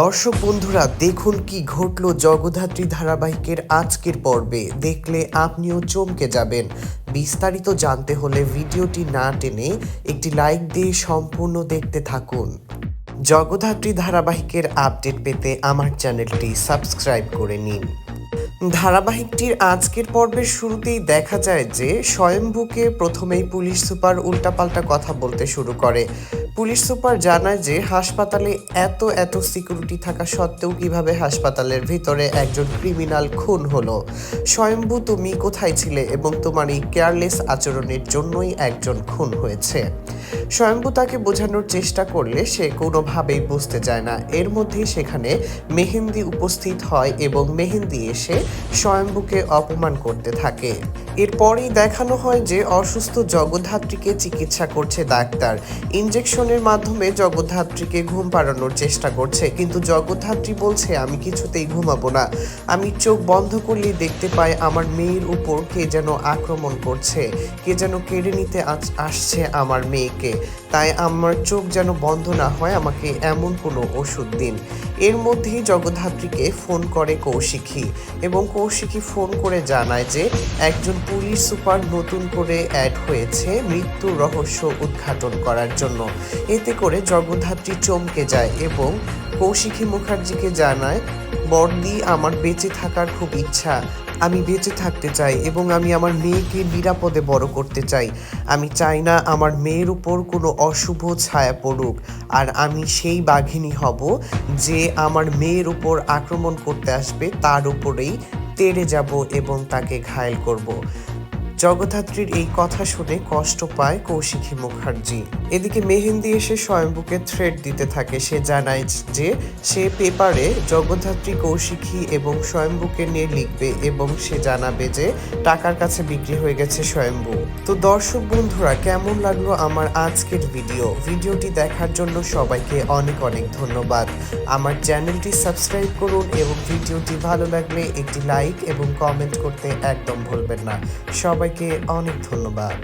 দর্শক বন্ধুরা, দেখুন কি ঘটল জগধাত্রী ধারাবাহিকের আজকের পর্বে। দেখলে আপনিও চমকে যাবেন। বিস্তারিত জানতে হলে ভিডিওটি না টেনে একটি লাইক দিয়ে সম্পূর্ণ দেখতে থাকুন। জগধাত্রী ধারাবাহিকের আপডেট পেতে আমার চ্যানেলটি সাবস্ক্রাইব করে নিন। ধারাবাহিকটির আজকের পর্বের শুরুতেই দেখা যায় যে, স্বয়ম্ভুকে প্রথমেই পুলিশ সুপার উল্টাপাল্টা কথা বলতে শুরু করে। পুলিশ সুপার জানায় যে হাসপাতালে এত এত সিকিউরিটি থাকা সত্ত্বেও কীভাবে হাসপাতালের ভিতরে একজন ক্রিমিনাল খুন হলো? স্বয়ম্ভু, তুমি কোথায় ছিলে এবং তোমার এই কেয়ারলেস আচরণের জন্যই একজন খুন হয়েছে? স্বয়ম্ভু তাকে বোঝানোর চেষ্টা করলে সে কোনোভাবেই বুঝতে চায় না। এর মধ্যেই সেখানে মেহেন্দি উপস্থিত হয় এবং মেহেন্দি এসে স্বয়ম্ভুকে অপমান করতে থাকে। এরপরই দেখানো হয় যে অসুস্থ জগদ্ধাত্রীকে চিকিৎসা করছে ডাক্তার। ইনজেকশনের মাধ্যমে জগদ্ধাত্রীকে ঘুম পাড়ানোর চেষ্টা করছে, কিন্তু জগদ্ধাত্রী বলছে, আমি কিছুতেই ঘুমাবো না। আমি চোখ বন্ধ করলেই দেখতে পাই আমার মেয়ের উপর কে যেন আক্রমণ করছে, কে যেন কেড়ে নিতে আসছে আমার মেয়েকে। তাই আমার চোখ যেন বন্ধ না হয়, আমাকে এমন কোনো ওষুধ দিন। এর মধ্যেই জগদ্ধাত্রীকে ফোন করে কৌশিকী এবং কৌশিকী ফোন করে জানায় যে, একজন পুলিশ সুপার নতুন করে অ্যাড হয়েছে মৃত্যুর রহস্য উদ্ঘাটন করার জন্য। এতে করে জগদ্ধাত্রী চমকে যায় এবং কৌশিকী মুখার্জিকে জানায়, বর্দি, আমার বেঁচে থাকার খুব ইচ্ছা। আমি বেঁচে থাকতে চাই এবং আমি আমার মেয়েকে নিরাপদে বড় করতে চাই। আমি চাই না আমার মেয়ের উপর কোনো অশুভ ছায়া পড়ুক। আর আমি সেই বাঘিনী হব যে আমার মেয়ের উপর আক্রমণ করতে আসবে, তার উপরেই তেড়ে যাব এবং তাকে ঘায়েল করব। জগদ্ধাত্রীর এই কথা শুনে কষ্ট পায় কৌশিকী মুখার্জি। এদিকে মেহেন্দি এসে স্বয়ম্ভুকে থ্রেড দিতে থাকে। সে জানায় যে, সে পেপারে জগদ্ধাত্রী, কৌশিকী এবং স্বয়ম্ভুকে নিয়ে লিখবে এবং সে জানাবে যে, টাকার কাছে বিক্রি হয়ে গেছে স্বয়ম্ভু। তো দর্শক বন্ধুরা, কেমন লাগল আমার আজকের ভিডিও? ভিডিওটি দেখার জন্য সবাইকে অনেক অনেক ধন্যবাদ। আমার চ্যানেলটি সাবস্ক্রাইব করুন এবং ভিডিওটি ভালো লাগলে একটি লাইক এবং কমেন্ট করতে একদম ভুলবেন না। সবাইকে অনেক ধন্যবাদ।